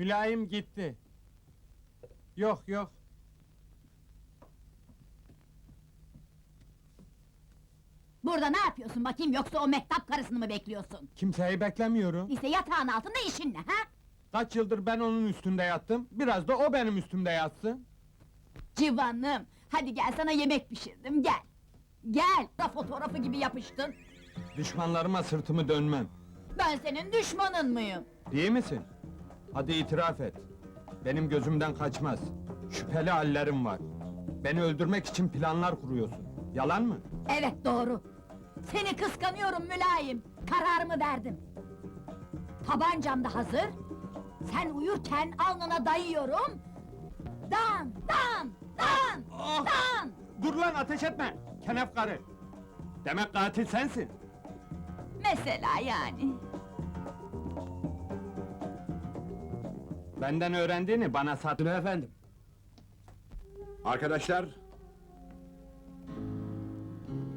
Mülayim gitti. Yok yok. Burada ne yapıyorsun bakayım yoksa o mehtap karısını mı bekliyorsun? Kimseyi beklemiyorum. İşte yatağın altında işin ne ha? Kaç yıldır ben onun üstünde yattım. Biraz da o benim üstümde yatsın. Civanım, hadi gel sana yemek pişirdim gel. Gel, da fotoğrafı gibi yapıştın. Düşmanlarıma sırtımı dönmem. Ben senin düşmanın mıyım? Değil misin? Hadi itiraf et. Benim gözümden kaçmaz. Şüpheli hallerim var. Beni öldürmek için planlar kuruyorsun. Yalan mı? Evet doğru. Seni kıskanıyorum mülayim. Kararımı verdim. Tabancam da hazır. Sen uyurken alnına dayıyorum. Dan, dan, dan, Ah! dan! Dur lan ateş etme! Kenef karı! Demek katil sensin. Mesela yani. Benden öğrendiğini bana sattın efendim. Arkadaşlar...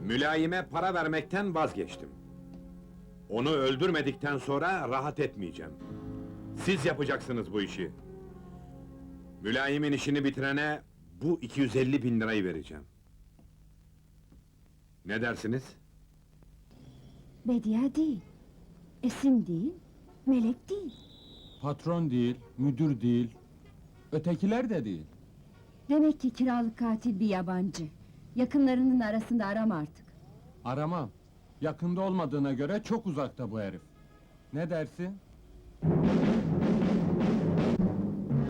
Mülayime para vermekten vazgeçtim. Onu öldürmedikten sonra rahat etmeyeceğim. Siz yapacaksınız bu işi. Mülayimin işini bitirene bu 250 bin lirayı vereceğim. Ne dersiniz? Bediye değil, Esin değil, Melek değil. Patron değil, müdür değil, ötekiler de değil. Demek ki kiralık katil bir yabancı. Yakınlarının arasında arama artık. Aramam. Yakında olmadığına göre çok uzakta bu herif. Ne dersin?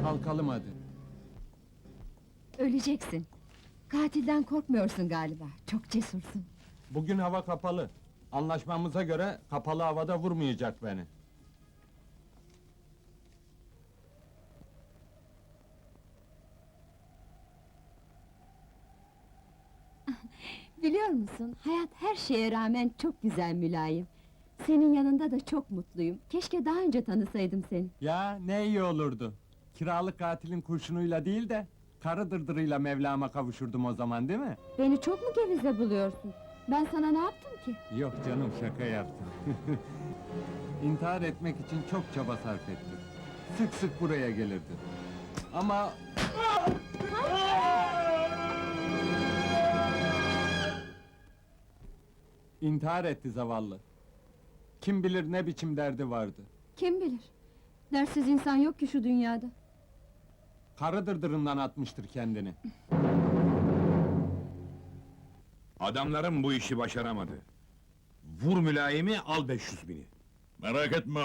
Kalkalım hadi. Öleceksin. Katilden korkmuyorsun galiba. Çok cesursun. Bugün hava kapalı. Anlaşmamıza göre kapalı havada vurmayacak beni. Biliyor musun, hayat her şeye rağmen çok güzel mülayim. Senin yanında da çok mutluyum. Keşke daha önce tanısaydım seni. Ya ne iyi olurdu. Kiralık katilin kurşunuyla değil de karı dırdırıyla Mevlam'a kavuşurdum o zaman değil mi? Beni çok mu gevize buluyorsun? Ben sana ne yaptım ki? Yok canım şaka yaptım. İntihar etmek için çok çaba sarf ettim. Sık sık buraya gelirdi. Ama... İntihar etti zavallı. Kim bilir ne biçim derdi vardı. Kim bilir? Dersiz insan yok ki şu dünyada. Karı dırdırından atmıştır kendini. Adamlarım bu işi başaramadı. Vur mülayimi, al 500 bini. Merak etme.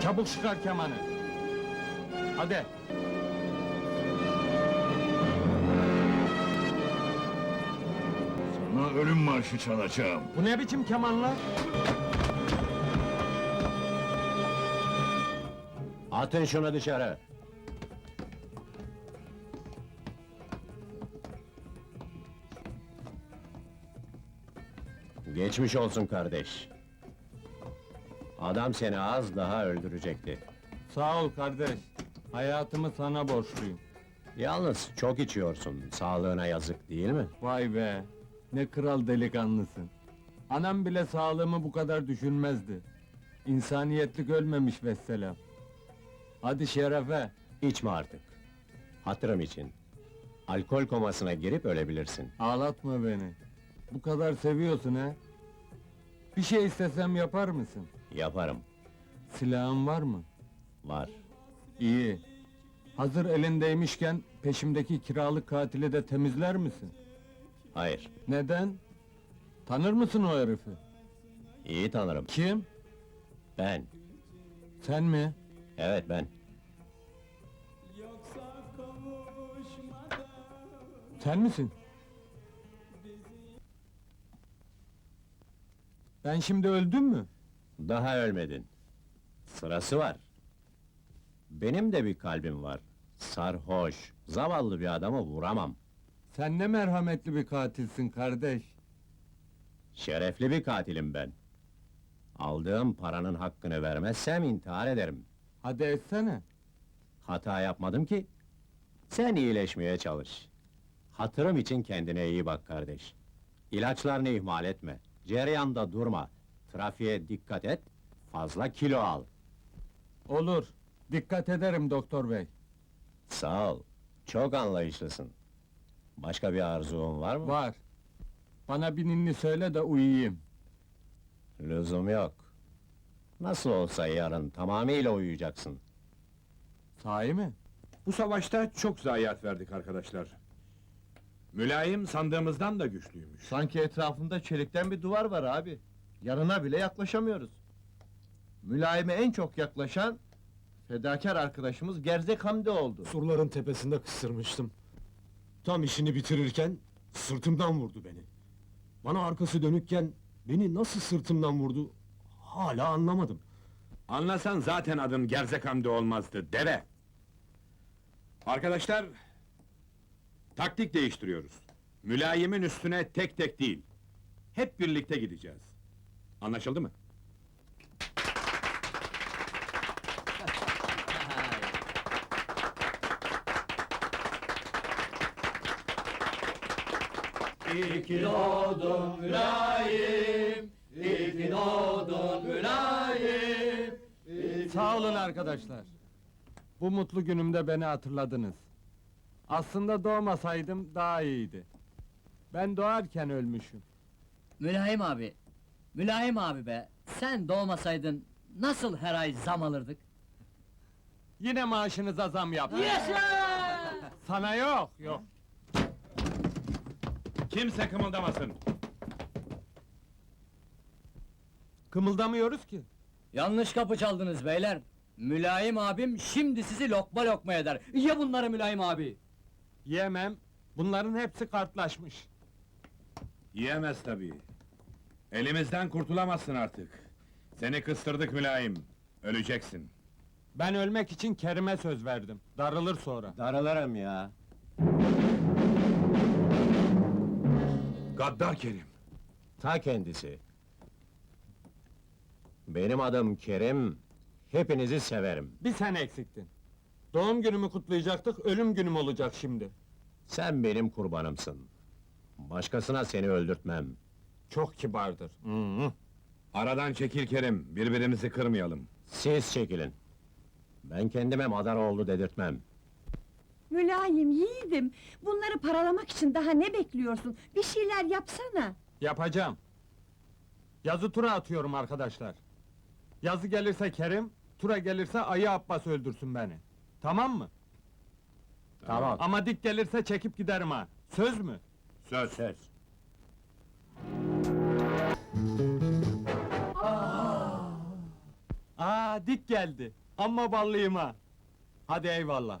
Çabuk çıkar kemanı. Hadi. Sana ölüm marşı çalacağım. Bu ne biçim kemanlar? Atın şunu dışarı! Geçmiş olsun kardeş. Adam seni az daha öldürecekti. Sağ ol kardeş. Hayatımı sana borçluyum. Yalnız çok içiyorsun, sağlığına yazık değil mi? Vay be! Ne kral delikanlısın. Anam bile sağlığımı bu kadar düşünmezdi. İnsaniyetlik ölmemiş vesselam. Hadi şerefe. İçme artık. Hatırım için. Alkol komasına girip ölebilirsin. Ağlatma beni. Bu kadar seviyorsun ha? Bir şey istesem yapar mısın? Yaparım. Silahın var mı? Var. İyi. Hazır elindeymişken peşimdeki kiralık katili de temizler misin? Hayır. Neden? Tanır mısın o herifi? İyi tanırım. Kim? Ben. Sen mi? Evet ben. Sen misin? Ben şimdi öldüm mü? Daha ölmedin. Sırası var. Benim de bir kalbim var. Sarhoş, zavallı bir adamı vuramam. Sen ne merhametli bir katilsin kardeş. Şerefli bir katilim ben. Aldığım paranın hakkını vermezsem intihar ederim. Hadi etsene. Hata yapmadım ki. Sen iyileşmeye çalış. Hatırım için kendine iyi bak kardeş. İlaçlarını ihmal etme. Cereyanda durma. Trafiğe dikkat et. Fazla kilo al. Olur. Dikkat ederim doktor bey. Sağ ol. Çok anlayışlısın. Başka bir arzun var mı? Var. Bana bir ninni söyle de uyuyayım. Lüzum yok. Nasıl olsa yarın tamamıyla uyuyacaksın. Sahi mi? Bu savaşta çok zayiat verdik arkadaşlar. Mülayim sandığımızdan da güçlüymüş. Sanki etrafında çelikten bir duvar var abi. Yanına bile yaklaşamıyoruz. Mülayime en çok yaklaşan fedakar arkadaşımız Gerzek Hamdi oldu. Surların tepesinde kıstırmıştım. Tam işini bitirirken sırtımdan vurdu beni. Bana arkası dönükken beni nasıl sırtımdan vurdu hala anlamadım. Anlasan zaten adın Gerzek Hamdi olmazdı, deve! Arkadaşlar, taktik değiştiriyoruz. Mülayimin üstüne tek tek değil, hep birlikte gideceğiz. Anlaşıldı mı? Sağ olun arkadaşlar. Bu mutlu günümde beni hatırladınız. Aslında doğmasaydım daha iyiydi. Ben doğarken ölmüşüm. Mülayim abi, Mülayim abi be, sen doğmasaydın nasıl her ay zam alırdık? Yine maaşınıza zam yaptım. Sana yok, yok. Kimse kımıldamasın! Kımıldamıyoruz ki. Yanlış kapı çaldınız beyler. Mülayim abim şimdi sizi lokma lokma eder. Ye bunları Mülayim abi. Yemem. Bunların hepsi kartlaşmış. Yiyemez tabii. Elimizden kurtulamazsın artık. Seni kıstırdık mülayim, öleceksin. Ben ölmek için Kerim'e söz verdim. Darılır sonra. Darılırım ya. Gaddar Kerim! Ta kendisi. Benim adım Kerim, hepinizi severim. Bir sen eksiktin. Doğum günümü kutlayacaktık, ölüm günüm olacak şimdi. Sen benim kurbanımsın. Başkasına seni öldürtmem. Çok kibardır. Hı hı. Aradan çekil Kerim, birbirimizi kırmayalım. Siz çekilin. Ben kendime Madaroğlu dedirtmem. Mülayim, yiğidim. Bunları paralamak için daha ne bekliyorsun? Bir şeyler yapsana. Yapacağım. Yazı tura atıyorum arkadaşlar. Yazı gelirse Kerim, tura gelirse Ayı Abbas öldürsün beni. Tamam mı? Tamam. Ama dik gelirse çekip giderim ha. Söz mü? Söz! Söz. Aa dik geldi. Amma ballıyım ha. Hadi eyvallah.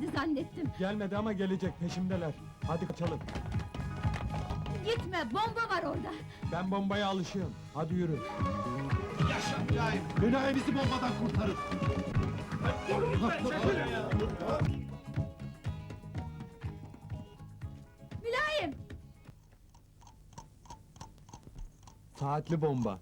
geldi zannettim. Gelmedi ama gelecek peşimdeler. Hadi kaçalım. Gitme, bomba var orada. Ben bombaya alışığım. Hadi yürü. Mülayim bizi bombadan kurtarır. Mülayim! Saatli bomba.